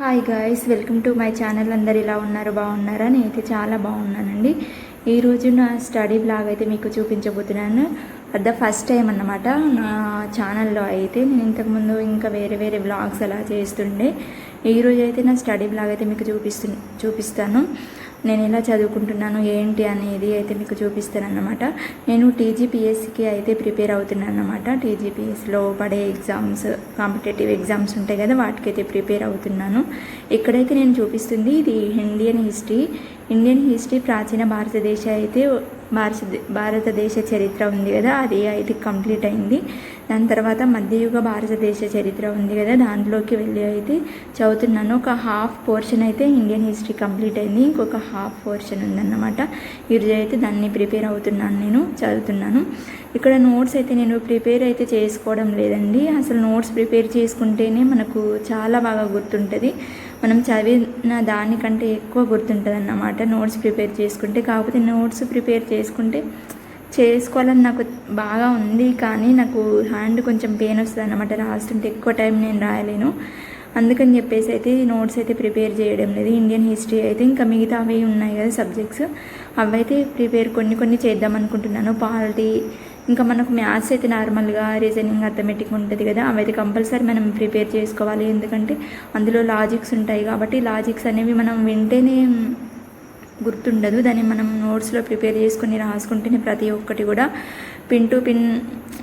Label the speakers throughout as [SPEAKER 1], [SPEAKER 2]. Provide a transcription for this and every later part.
[SPEAKER 1] Hi guys welcome to my channel అందరు ఇలా ఉన్నారు? బాగున్నారా? నేనైతే చాలా బాగున్నానండి. ఈరోజు నా స్టడీ బ్లాగ్ అయితే మీకు చూపించబోతున్నాను. అట్ ద ఫస్ట్ టైం అన్నమాట నా ఛానల్లో అయితే నేను ఇంతకుముందు ఇంకా వేరే వేరే బ్లాగ్స్ అలా చేస్తుండే. ఈరోజు అయితే నా స్టడీ బ్లాగ్ అయితే మీకు చూపిస్తు చూపిస్తాను. నేను ఎలా చదువుకుంటున్నాను ఏంటి అనేది అయితే మీకు చూపిస్తాను అన్నమాట నేను టీజీపీఎస్సికి అయితే ప్రిపేర్ అవుతున్నాను అన్నమాట టీజీపీఎస్లో పడే ఎగ్జామ్స్ కాంపిటేటివ్ ఎగ్జామ్స్ ఉంటాయి కదా వాటికైతే ప్రిపేర్ అవుతున్నాను. ఇక్కడైతే నేను చూపిస్తుంది ఇది ఇండియన్ హిస్టరీ. ఇండియన్ హిస్టరీ ప్రాచీన భారతదేశ అయితే భారత భారతదేశ చరిత్ర ఉంది కదా అది అయితే కంప్లీట్ అయింది. దాని తర్వాత మధ్యయుగ భారతదేశ చరిత్ర ఉంది కదా దాంట్లోకి వెళ్ళి అయితే చదువుతున్నాను. ఒక హాఫ్ పోర్షన్ అయితే ఇండియన్ హిస్టరీ కంప్లీట్ అయింది. ఇంకొక హాఫ్ పోర్షన్ ఉందన్నమాట. ఈరోజు అయితే దాన్ని ప్రిపేర్ అవుతున్నాను నేను చదువుతున్నాను. ఇక్కడ నోట్స్ అయితే నేను ప్రిపేర్ అయితే చేసుకోవడం లేదండి. అసలు నోట్స్ ప్రిపేర్ చేసుకుంటేనే మనకు చాలా బాగా గుర్తుంటుంది. మనం చదివిన దానికంటే ఎక్కువ గుర్తుంటుంది అన్నమాట నోట్స్ ప్రిపేర్ చేసుకుంటే. కాకపోతే నోట్స్ ప్రిపేర్ చేసుకుంటే చేసుకోవాలని నాకు బాగా ఉంది. కానీ నాకు హ్యాండ్ కొంచెం పెయిన్ వస్తుంది అన్నమాట రాస్తుంటే ఎక్కువ టైం నేను రాయలేను. అందుకని చెప్పేసి అయితే నోట్స్ అయితే ప్రిపేర్ చేయడం లేదు. ఇండియన్ హిస్టరీ అయితే ఇంకా మిగతా అవి ఉన్నాయి కదా సబ్జెక్ట్స్ అవైతే ప్రిపేర్ కొన్ని కొన్ని చేద్దాం అనుకుంటున్నాను. పాలిటీ ఇంకా మనకు మ్యాథ్స్ అయితే నార్మల్గా రీజనింగ్ అథమెటిక్ ఉంటుంది కదా అవైతే కంపల్సరీ మనం ప్రిపేర్ చేసుకోవాలి. ఎందుకంటే అందులో లాజిక్స్ ఉంటాయి కాబట్టి లాజిక్స్ అనేవి మనం వింటేనే గుర్తుండదు. దాన్ని మనం నోట్స్లో ప్రిపేర్ చేసుకుని రాసుకుంటేనే ప్రతి ఒక్కటి కూడా పిన్ టు పిన్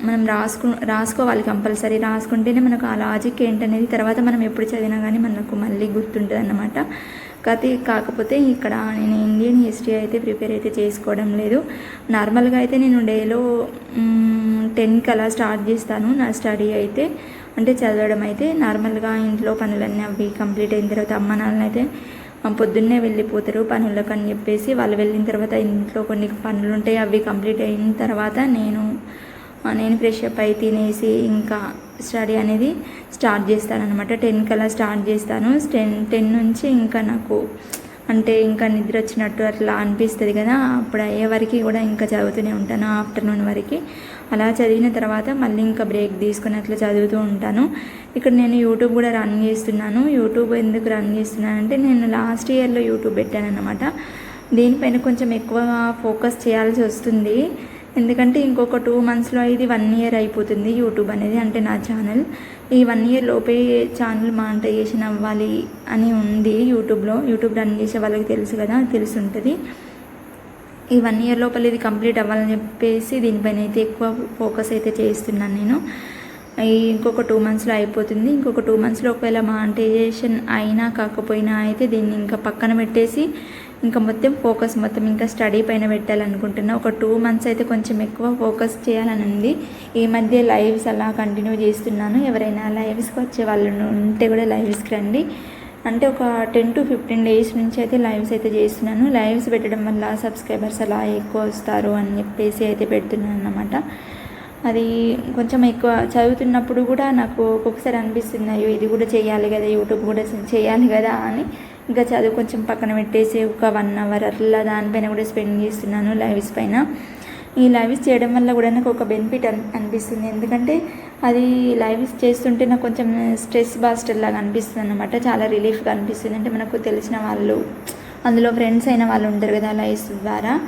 [SPEAKER 1] మనం రాసుకు రాసుకోవాలి కంపల్సరీ. రాసుకుంటేనే మనకు ఆ లాజిక్ ఏంటనేది తర్వాత మనం ఎప్పుడు చదివినా కానీ మనకు మళ్ళీ గుర్తుంటుంది అన్నమాట కాకపోతే కాకపోతే ఇక్కడ నేను ఇండియన్ హిస్టరీ అయితే ప్రిపేర్ అయితే చేసుకోవడం లేదు. నార్మల్గా అయితే నేను డేలో టెన్కి అలా స్టార్ట్ చేస్తాను నా స్టడీ అయితే. అంటే చదవడం అయితే నార్మల్గా ఇంట్లో పనులన్నీ అవి కంప్లీట్ అయిన తర్వాత అమ్మ నాన్న అయితే పొద్దున్నే వెళ్ళిపోతారు పనులకు అని చెప్పేసి వాళ్ళు వెళ్ళిన తర్వాత ఇంట్లో కొన్ని పనులు ఉంటాయి అవి కంప్లీట్ అయిన తర్వాత నేను నేను ఫ్రెష్ అప్ అయి తినేసి ఇంకా స్టడీ అనేది స్టార్ట్ చేస్తాను అనమాట టెన్ కల్లా స్టార్ట్ చేస్తాను. టెన్ టెన్ నుంచి ఇంకా నాకు అంటే ఇంకా నిద్ర వచ్చినట్టు అట్లా అనిపిస్తుంది కదా. అప్పుడు అయ్యే వరకు కూడా ఇంకా చదువుతూనే ఉంటాను ఆఫ్టర్నూన్ వరకు. అలా చదివిన తర్వాత మళ్ళీ ఇంకా బ్రేక్ తీసుకుని అట్లా చదువుతూ ఉంటాను. ఇక్కడ నేను యూట్యూబ్ కూడా రన్ చేస్తున్నాను. యూట్యూబ్ ఎందుకు రన్ చేస్తున్నానంటే నేను లాస్ట్ ఇయర్లో యూట్యూబ్ పెట్టాను అనమాట దీనిపైన కొంచెం ఎక్కువ ఫోకస్ చేయాల్సి వస్తుంది. ఎందుకంటే ఇంకొక టూ మంత్స్లో ఇది వన్ ఇయర్ అయిపోతుంది యూట్యూబ్ అనేది అంటే నా ఛానల్ ఈ వన్ ఇయర్ లోపే ఛానల్ మానిటైజేషన్ అవ్వాలి అని ఉంది యూట్యూబ్లో యూట్యూబ్ రన్ చేసే వాళ్ళకి తెలుసు కదా తెలిసి ఉంటుంది ఈ వన్ ఇయర్ లోపల ఇది కంప్లీట్ అవ్వాలని చెప్పేసి దీనిపైన అయితే ఎక్కువ ఫోకస్ అయితే చేస్తున్నాను నేను. ఇంకొక టూ మంత్స్లో అయిపోతుంది. ఇంకొక టూ మంత్స్లో ఒకవేళ మానిటైజేషన్ అయినా కాకపోయినా అయితే దీన్ని ఇంకా పక్కన పెట్టేసి ఇంకా మొత్తం ఫోకస్ మొత్తం ఇంకా స్టడీ పైన పెట్టాలనుకుంటున్నా. ఒక టూ మంత్స్ అయితే కొంచెం ఎక్కువ ఫోకస్ చేయాలని ఉంది. ఈ మధ్య లైవ్స్ అలా కంటిన్యూ చేస్తున్నాను. ఎవరైనా లైవ్స్కి వచ్చే వాళ్ళు ఉంటే కూడా లైవ్స్కి రండి. అంటే ఒక టెన్ టు ఫిఫ్టీన్ డేస్ నుంచి అయితే లైవ్స్ అయితే చేస్తున్నాను. లైవ్స్ పెట్టడం వల్ల సబ్స్క్రైబర్స్ అలా ఎక్కువ వస్తారు అని చెప్పేసి అయితే పెడుతున్నాను అన్నమాట అది కొంచెం ఎక్కువ చదువుతున్నప్పుడు కూడా నాకు ఒక్కొక్కసారి అనిపిస్తుంది అయ్యో ఇది కూడా చేయాలి కదా యూట్యూబ్ కూడా చేయాలి కదా అని. ఇంకా చదువు కొంచెం పక్కన పెట్టేసి ఒక వన్ అవర్ అట్లా దానిపైన కూడా స్పెండ్ చేస్తున్నాను లైవ్స్ పైన. ఈ లైవ్స్ చేయడం వల్ల కూడా నాకు ఒక బెనిఫిట్ అని అనిపిస్తుంది. ఎందుకంటే అది లైవ్స్ చేస్తుంటే నాకు కొంచెం స్ట్రెస్ బాస్టర్ లాగా అనిపిస్తుంది అనమాట చాలా రిలీఫ్గా అనిపిస్తుంది. అంటే మనకు తెలిసిన వాళ్ళు అందులో ఫ్రెండ్స్ అయిన వాళ్ళు ఉంటారు కదా లైవ్స్ ద్వారా.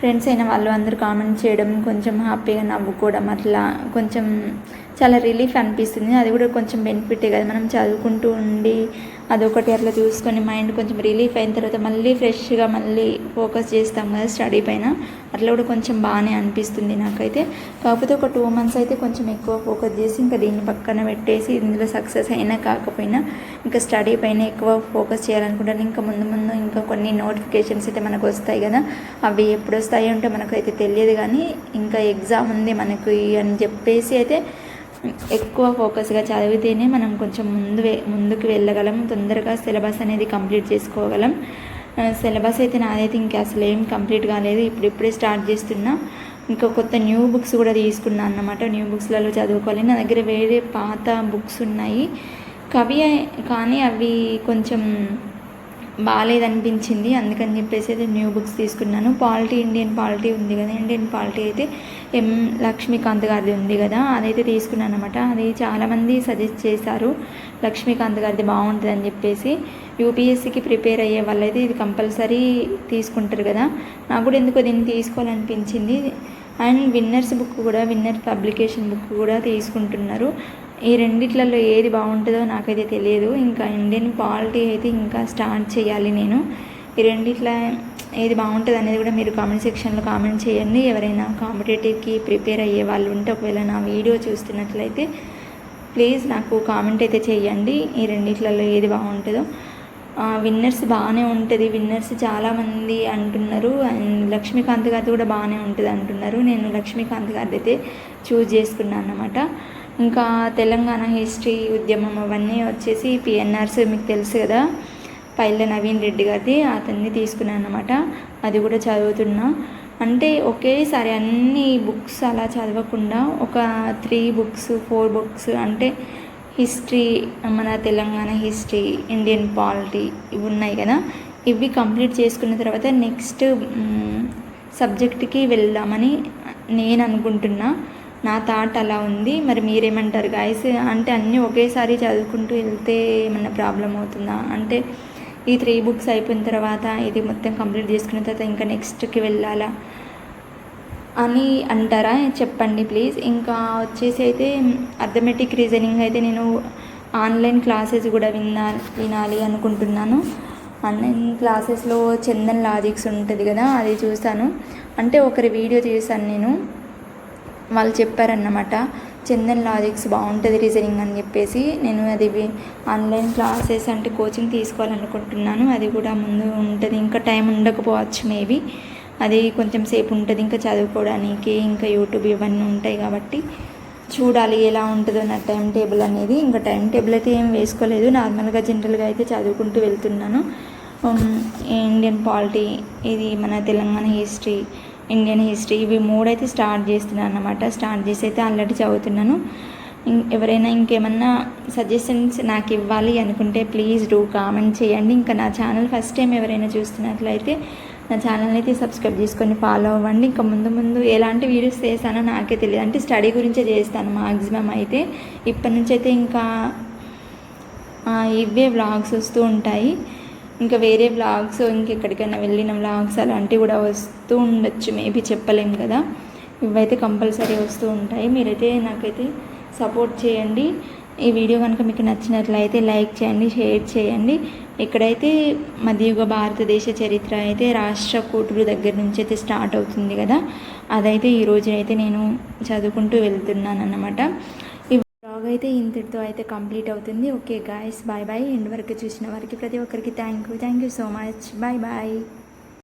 [SPEAKER 1] ఫ్రెండ్స్ అయిన వాళ్ళు అందరూ కామెంట్ చేయడం కొంచెం హ్యాపీగా నవ్వుకోవడం అట్లా కొంచెం చాలా రిలీఫ్ అనిపిస్తుంది. అది కూడా కొంచెం బెనిఫిటే కదా. మనం చదువుకుంటూ ఉండి అదొకటి అట్లా చూసుకొని మైండ్ కొంచెం రిలీఫ్ అయిన తర్వాత మళ్ళీ ఫ్రెష్గా మళ్ళీ ఫోకస్ చేస్తాం కదా స్టడీ పైన అట్లా కూడా కొంచెం బాగానే అనిపిస్తుంది నాకైతే. కాకపోతే ఒక టూ మంత్స్ అయితే కొంచెం ఎక్కువ ఫోకస్ చేసి ఇంకా దీన్ని పక్కన పెట్టేసి ఇందులో సక్సెస్ అయినా కాకపోయినా ఇంకా స్టడీ పైన ఎక్కువ ఫోకస్ చేయాలనుకుంటాను. ఇంకా ముందు ముందు ఇంకా కొన్ని నోటిఫికేషన్స్ అయితే మనకు వస్తాయి కదా అవి ఎప్పుడు వస్తాయి అంటే మనకు అయితే తెలియదు కానీ ఇంకా ఎగ్జామ్ ఉంది మనకి అని చెప్పేసి అయితే ఎక్కువ ఫోకస్గా చదివితేనే మనం కొంచెం ముందు ముందుకు వెళ్ళగలం తొందరగా సిలబస్ అనేది కంప్లీట్ చేసుకోగలం. సిలబస్ అయితే నాదైతే ఇంకా అసలు ఏం కంప్లీట్ కాలేదు. ఇప్పుడిప్పుడే స్టార్ట్ చేస్తున్నా. ఇంకా కొత్త న్యూ బుక్స్ కూడా తీసుకున్నాను అన్నమాట. న్యూ బుక్స్లలో చదువుకోవాలి. నా దగ్గర వేరే పాత బుక్స్ ఉన్నాయి. కవి కానీ అవి కొంచెం బాగాలేదనిపించింది అందుకని చెప్పేసి అయితే న్యూ బుక్స్ తీసుకున్నాను. పాలిటీ ఇండియన్ పాలిటీ ఉంది కదా. ఇండియన్ పాలిటీ అయితే ఎం లక్ష్మీకాంత్ గారిది ఉంది కదా అదైతే తీసుకున్నాను అనమాట అది చాలామంది సజెస్ట్ చేశారు లక్ష్మీకాంత్ గారిది బాగుంటుంది అని చెప్పేసి. యూపీఎస్సికి ప్రిపేర్ అయ్యే వాళ్ళైతే ఇది కంపల్సరీ తీసుకుంటారు కదా. నాకు కూడా ఎందుకో దీన్ని తీసుకోవాలనిపించింది. అండ్ విన్నర్స్ బుక్ కూడా విన్నర్ పబ్లికేషన్ బుక్ కూడా తీసుకుంటున్నారు. ఈ రెండిట్లలో ఏది బాగుంటుందో నాకైతే తెలియదు. ఇంకా ఇండియన్ పాలిటీ అయితే ఇంకా స్టార్ట్ చేయాలి నేను. ఈ రెండిట్ల ఏది బాగుంటుంది అనేది కూడా మీరు కామెంట్ సెక్షన్లో కామెంట్ చేయండి. ఎవరైనా కాంపిటేటివ్కి ప్రిపేర్ అయ్యే వాళ్ళు ఉంటే ఒకవేళ నా వీడియో చూస్తున్నట్లయితే ప్లీజ్ నాకు కామెంట్ అయితే చేయండి. ఈ రెండిట్లలో ఏది బాగుంటుందో. విన్నర్స్ బాగానే ఉంటుంది. విన్నర్స్ చాలామంది అంటున్నారు. అండ్ లక్ష్మీకాంత్ గారిది కూడా బాగానే ఉంటుంది అంటున్నారు. నేను లక్ష్మీకాంత్ గారిది అయితే చూజ్ చేసుకున్నాను అనమాట ఇంకా తెలంగాణ హిస్టరీ ఉద్యమం అవన్నీ వచ్చేసి పిఎన్ఆర్స్ మీకు తెలుసు కదా. పైల నవీన్ రెడ్డి గారిది అతన్ని తీసుకున్నాను అనమాట అది కూడా చదువుతున్నా. అంటే ఒకేసారి అన్ని బుక్స్ అలా చదవకుండా ఒక త్రీ బుక్స్ ఫోర్ బుక్స్ అంటే హిస్టరీ మన తెలంగాణ హిస్టరీ ఇండియన్ పాలిటీ ఇవి ఉన్నాయి కదా. ఇవి కంప్లీట్ చేసుకున్న తర్వాత నెక్స్ట్ సబ్జెక్ట్కి వెళ్దామని నేను అనుకుంటున్నా. నా థాట్ అలా ఉంది. మరి మీరేమంటారు గాయస్ అంటే అన్నీ ఒకేసారి చదువుకుంటూ వెళ్తే ఏమన్నా ప్రాబ్లం అవుతుందా? అంటే ఈ త్రీ బుక్స్ అయిపోయిన తర్వాత ఇది మొత్తం కంప్లీట్ చేసుకున్న తర్వాత ఇంకా నెక్స్ట్కి వెళ్ళాలా అని అంటారా? చెప్పండి ప్లీజ్ ఇంకా వచ్చేసి అయితే అర్థమెటిక్ రీజనింగ్ అయితే నేను ఆన్లైన్ క్లాసెస్ కూడా విన్నా వినాలి అనుకుంటున్నాను. ఆన్లైన్ క్లాసెస్లో చందన్ లాజిక్స్ ఉంటుంది కదా అది చూసాను అంటే ఒకరి వీడియో చూసాను నేను. వాళ్ళు చెప్పారన్నమాట చందన్ లాజిక్స్ బాగుంటుంది రీజనింగ్ అని చెప్పేసి నేను అది ఆన్లైన్ క్లాసెస్ అంటే కోచింగ్ తీసుకోవాలనుకుంటున్నాను. అది కూడా ముందు ఉంటుంది. ఇంకా టైం ఉండకపోవచ్చు మేబీ. అది కొంచెం సేపు ఉంటుంది. ఇంకా చదువుకోవడానికి ఇంకా యూట్యూబ్ ఇవన్నీ ఉంటాయి కాబట్టి చూడాలి ఎలా ఉంటుందో నా టైం టేబుల్ అనేది. ఇంకా టైం టేబుల్ అయితే ఏం వేసుకోలేదు. నార్మల్గా జనరల్గా అయితే చదువుకుంటూ వెళ్తున్నాను. ఇండియన్ పాలిటీ ఇది మన తెలంగాణ హిస్టరీ ఇండియన్ హిస్టరీ ఇవి మూడైతే స్టార్ట్ చేస్తున్నాను అనమాట స్టార్ట్ చేసి అయితే ఆల్రెడీ చదువుతున్నాను. ఎవరైనా ఇంకేమన్నా సజెషన్స్ నాకు ఇవ్వాలి అనుకుంటే ప్లీజ్ డూ కామెంట్ చేయండి. ఇంకా నా ఛానల్ ఫస్ట్ టైం ఎవరైనా చూస్తున్నట్లయితే నా ఛానల్ అయితే సబ్స్క్రైబ్ చేసుకొని ఫాలో అవ్వండి. ఇంకా ముందు ముందు ఎలాంటి వీడియోస్ చేస్తానో నాకే తెలియదు. అంటే స్టడీ గురించే చేస్తాను మాక్సిమం అయితే. ఇప్పటి నుంచి అయితే ఇంకా ఇవే వ్లాగ్స్ వస్తూ ఉంటాయి. ఇంకా వేరే వ్లాగ్స్ ఇంకెక్కడికైనా వెళ్ళిన వ్లాగ్స్ అలాంటివి కూడా వస్తూ ఉండొచ్చు. మేబీ చెప్పలేం కదా. ఇవైతే కంపల్సరీ వస్తూ ఉంటాయి. మీరైతే నాకైతే సపోర్ట్ చేయండి. ఈ వీడియో కనుక మీకు నచ్చినట్లయితే లైక్ చేయండి షేర్ చేయండి. ఇక్కడైతే మధ్యయుగ భారతదేశ చరిత్ర అయితే రాష్ట్రకూటుడు దగ్గర నుంచి అయితే స్టార్ట్ అవుతుంది కదా. అదైతే ఈ రోజునైతే నేను చదువుకుంటూ వెళ్తున్నాను అన్నమాట అయితే ఇంతటితో అయితే కంప్లీట్ అవుతుంది. Okay guys bye bye end వరకు చూసిన వారికి ప్రతి ఒక్కరికి thank you thank you so much bye bye